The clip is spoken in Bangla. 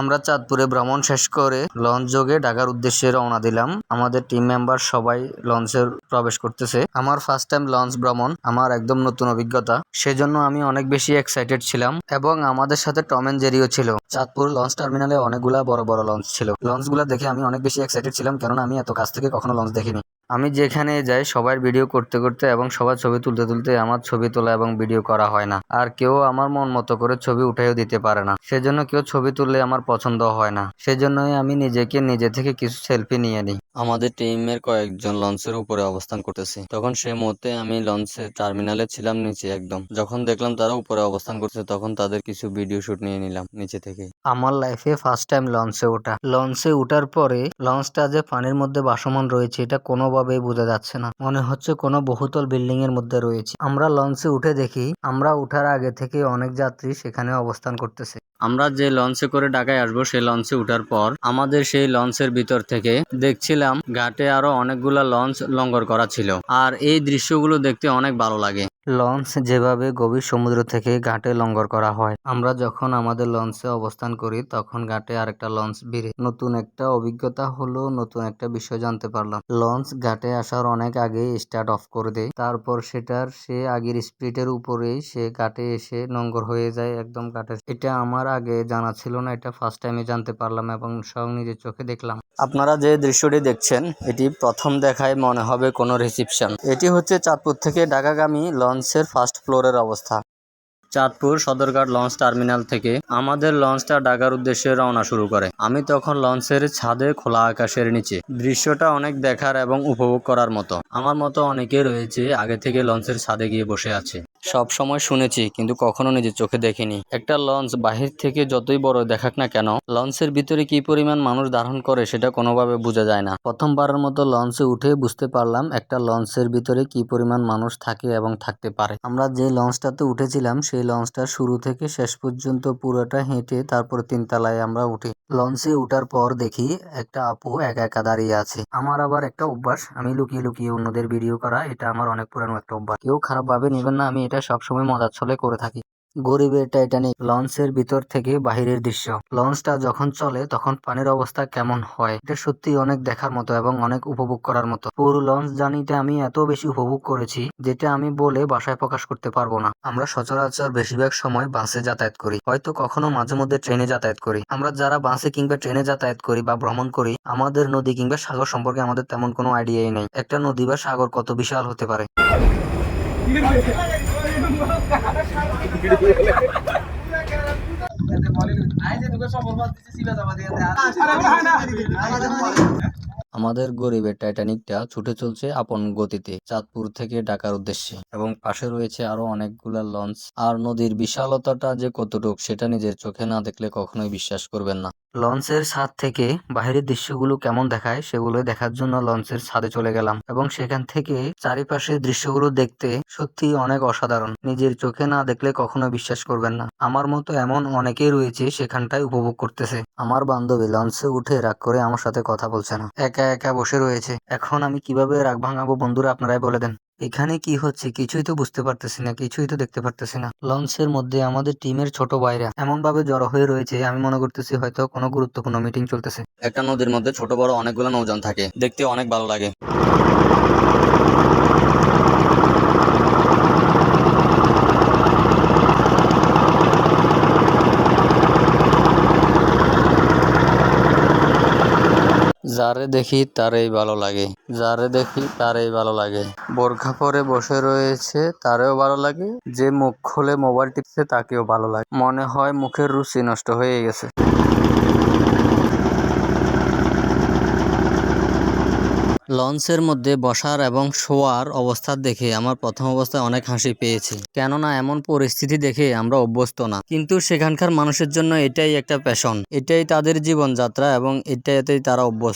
আমরা চাঁদপুরে ভ্রমণ শেষ করে লঞ্চ যোগে ঢাকার উদ্দেশ্যে রওনা দিলাম। আমাদের টিম মেম্বার সবাই লঞ্চের প্রবেশ করতেছে। আমার ফার্স্ট টাইম লঞ্চ ভ্রমণ, আমার একদম নতুন অভিজ্ঞতা। সেজন্য আমি অনেক বেশি এক্সাইটেড ছিলাম এবং আমাদের সাথে টম এন্ড জেরিও ছিল। চাঁদপুর লঞ্চ টার্মিনালে অনেকগুলা বড় বড় লঞ্চ ছিল। লঞ্চগুলো দেখে আমি অনেক বেশি এক্সাইটেড ছিলাম, কেননা আমি এত কাছ থেকে কখনো লঞ্চ দেখিনি। আমি যেখানে যাই সবার ভিডিও করতে করতে এবং সবার ছবি তুলতে তুলতে আমার ছবি তোলা এবং ভিডিও করা হয় না। আর কেউ আমার মন মতো করে ছবি উঠাইও দিতে পারে না। সেজন্য কেউ ছবি তুললে আমার পছন্দ হয় না। সেজন্যই আমি নিজেকে নিজে থেকে কিছু সেলফি নিয়ে নিই। আমাদের টিমের কয়েকজন লঞ্চের উপরে অবস্থান করতেছে। তখন সে মুহূর্তে আমি লঞ্চের টার্মিনালে ছিলাম নিচে একদম। যখন দেখলাম তারা উপরে অবস্থান করছে তখন তাদের কিছু ভিডিও শুট নিয়ে নিলাম নিচে থেকে। আমার লাইফে ফার্স্ট টাইম লঞ্চে ওঠা। লঞ্চে উঠার পরে লঞ্চটা যে পানির মধ্যে বাসমান রয়েছে এটা কোনোভাবেই বোঝা যাচ্ছে না। মনে হচ্ছে কোনো বহুতল বিল্ডিং এর মধ্যে রয়েছে। আমরা লঞ্চে উঠে দেখি, আমরা উঠার আগে থেকে অনেক যাত্রী সেখানে অবস্থান করতেছে। আমরা যে লঞ্চে করে ঢাকায় আসব, সেই লঞ্চে উঠার পর আমাদের সেই লঞ্চের ভিতর থেকে দেখছিলাম ঘাটে আরও অনেকগুলা লঞ্চ লঙ্গর করা ছিল। আর এই দৃশ্যগুলো দেখতে অনেক ভালো লাগে। লঞ্চ যেভাবে গভীর সমুদ্র থেকে ঘাটে লঙ্গর করা হয়, আমরা যখন আমাদের লঞ্চে অবস্থান করি, তখন ঘাটে আরেকটা লঞ্চ ভিড়ে। নতুন একটা অভিজ্ঞতা হলো, নতুন একটা বিষয় জানতে পারলাম। লঞ্চ ঘাটে আসার অনেক আগে স্টার্ট অফ করে দেয়। তারপর সেটার সে আগের স্পিডের উপরেই সে ঘাটে এসে নোঙ্গর হয়ে যায় একদম ঘাটে এটা আমার আগে জানা ছিল না, এটা ফার্স্ট টাইমে জানতে পারলাম এবং সব নিজের চোখে দেখলাম। আপনারা যে দৃশ্যটি দেখছেন, এটি প্রথম দেখায় মনে হবে কোনো রিসিপশন এটি হচ্ছে চাঁদপুর থেকে ঢাকাগামী লঞ্চের ফার্স্ট ফ্লোরের অবস্থা। চাঁদপুর সদরঘাট লঞ্চ টার্মিনাল থেকে আমাদের লঞ্চটা ঢাকার উদ্দেশ্যে রওনা শুরু করে। আমি তখন লঞ্চের ছাদে খোলা আকাশের নিচে। দৃশ্যটা অনেক দেখার এবং উপভোগ করার মতো। আমার মতো অনেকে রয়েছে, আগে থেকে লঞ্চের ছাদে গিয়ে বসে আছে। সব সময় শুনেছি, কিন্তু কখনো নিজের চোখে দেখিনি। একটা লঞ্চ বাহির থেকে যতই বড় দেখাক না কেন, লঞ্চের ভিতরে কি পরিমাণ মানুষ ধারণ করে সেটা কোনোভাবে বোঝা যায় না। প্রথমবারের মতো লঞ্চে উঠে বুঝতে পারলাম একটা লঞ্চের ভিতরে কি পরিমাণ মানুষ থাকে এবং থাকতে পারে। আমরা যে লঞ্চটাতে উঠেছিলাম, সেই লঞ্চটা শুরু থেকে শেষ পর্যন্ত পুরোটা হেঁটে তারপর তিনতলায় আমরা উঠি। লঞ্চে উঠার পর দেখি একটা আপু একা একা দাঁড়িয়ে আছে। আমার আবার একটা অভ্যাস, আমি লুকিয়ে লুকিয়ে অন্যদের ভিডিও করা, এটা আমার অনেক পুরানো একটা অভ্যাস। কেউ খারাপ ভাবে নেবেন না, আমি এটা সবসময় মজার ছলে করে থাকি। গরিবের টাইটানিক লঞ্চের ভিতর থেকে বাহিরের দৃশ্য। লঞ্চটা যখন চলে, তখন পানির অবস্থা কেমন হয়, এটা সত্যি অনেক দেখার মতো এবং অনেক উপভোগ করার মতো। পুরো লঞ্চ জার্নিটা আমি এত বেশি উপভোগ করেছি, যেটা আমি বলে বাসায় প্রকাশ করতে পারব না। আমরা সচরাচর বেশিরভাগ সময় বাসে যাতায়াত করি, হয়তো কখনো মাঝে মধ্যে ট্রেনে যাতায়াত করি। আমরা যারা বাসে কিংবা ট্রেনে যাতায়াত করি বা ভ্রমণ করি, আমাদের নদী কিংবা সাগর সম্পর্কে আমাদের তেমন কোনো আইডিয়াই নেই। একটা নদী বা সাগর কত বিশাল হতে পারে। আমাদের গরিবের টাইটানিকটা ছুটে চলছে আপন গতিতে চাঁদপুর থেকে ঢাকার উদ্দেশ্যে। এবং পাশে রয়েছে আরও অনেকগুলা লঞ্চ। আর নদীর বিশালতাটা যে কতটুক সেটা নিজের চোখে না দেখলে কখনোই বিশ্বাস করবেন না। লঞ্চের ছাদ থেকে বাইরের দৃশ্যগুলো কেমন দেখায় সেগুলো দেখার জন্য লঞ্চের ছাদে চলে গেলাম। এবং সেখান থেকে চারিপাশের দৃশ্যগুলো দেখতে সত্যি অনেক অসাধারণ। নিজের চোখে না দেখলে কখনো বিশ্বাস করবেন না। আমার মতো এমন অনেকেই রয়েছে সেখানটায় উপভোগ করতেছে। আমার বান্ধবী লঞ্চে উঠে রাগ করে আমার সাথে কথা বলছে না। একা একা বসে রয়েছে। এখন আমি কীভাবে রাগ ভাঙাবো? বন্ধুরা, আপনারাই বলে দেন। এখানে কি হচ্ছে? কিছুই তো বুঝতে পারতেছি না, কিছুই তো দেখতে পারতেছি না। লঞ্চের মধ্যে আমাদের টিমের ছোট ভাইরা এমন ভাবে জড়ো হয়ে রয়েছে, আমি মনে করতেছি হয়তো কোনো গুরুত্বপূর্ণ মিটিং চলতেছে। একটা নদীর মধ্যে ছোট বড় অনেকগুলো নৌজান থাকে, দেখতে অনেক ভালো লাগে। যারে দেখি তারেই ভালো লাগে। যারে দেখি তারেই ভালো লাগে। বোরখা পরে বসে রয়েছে তারেও ভালো লাগে। যে মুখ খুলে মোবাইল টিপছে তাকেও ভালো লাগে। মনে হয় মুখের রুচি নষ্ট হয়ে গেছে। লঞ্চের মধ্যে বসার এবং শোয়ার অবস্থা দেখে আমার প্রথম অবস্থায় অনেক হাসি পেয়েছি। কেননা এমন পরিস্থিতি দেখে আমরা অভ্যস্ত না। কিন্তু সেখানকার মানুষের জন্য এটাই একটা প্যাশন এটাই তাদের জীবনযাত্রা এবং এটাতেই তারা অভ্যস্ত।